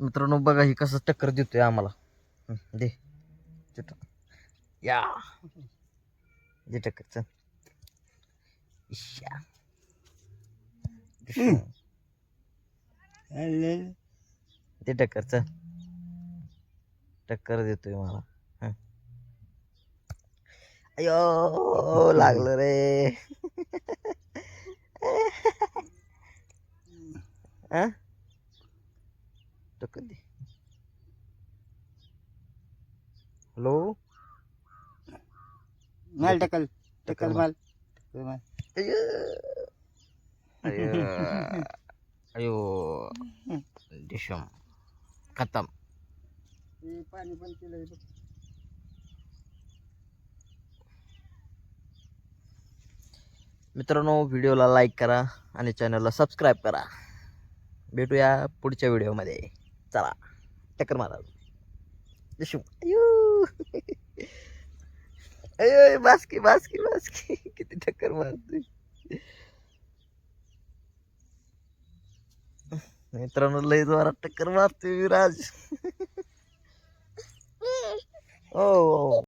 मित्रांनो बघा ही कसं टक्कर देतोय आम्हाला. दे. टक्कर. या. दे टक्कर चल. दे टक्कर. चल. टक्कर देतोय मला. हं. अयो लागलं रे. टक्कर दे हॅलो? माल टकल टकल. माल. माल. अयो डिशम खतम. हे पाणी पण केलंय बघ. मित्रांनो व्हिडिओला लाईक करा आणि चॅनलला सबस्क्राईब करा. भेटूया पुढच्या व्हिडिओमध्ये चला टक्कर मारा. डिशम अयो अयो बासकी बासकी बासकी किती टक्कर मारतोय. मित्रांनो लय जोरात टक्कर मारतोय विराज. हो हो.